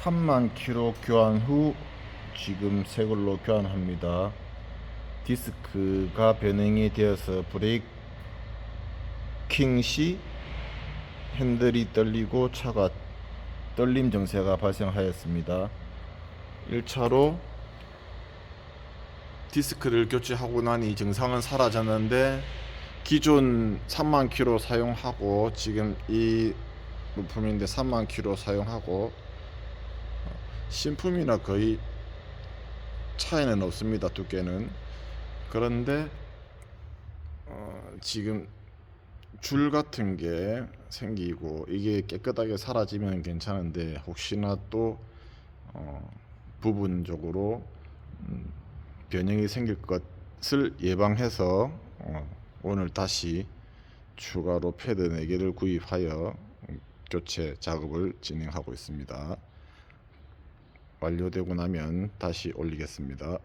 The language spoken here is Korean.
3만 키로 교환 후 지금 새 걸로 교환합니다. 디스크가 변형이 되어서 브레이킹 시 핸들이 떨리고 차가 떨림 증세가 발생하였습니다. 1차로 디스크를 교체하고 나니 증상은 사라졌는데 기존 3만 킬로 사용하고 지금 이 부품인데 3만 킬로 사용하고 어, 신품이나 거의 차이는 없습니다 두께는. 그런데 어, 지금 줄 같은 게 생기고 이게 깨끗하게 사라지면 괜찮은데 혹시나 또 어, 부분적으로 음, 변형이 생길 것을 예방해서 어, 오늘 다시 추가로 패드 4개를 구입하여 음, 교체 작업을 진행하고 있습니다. 완료되고 나면 다시 올리겠습니다.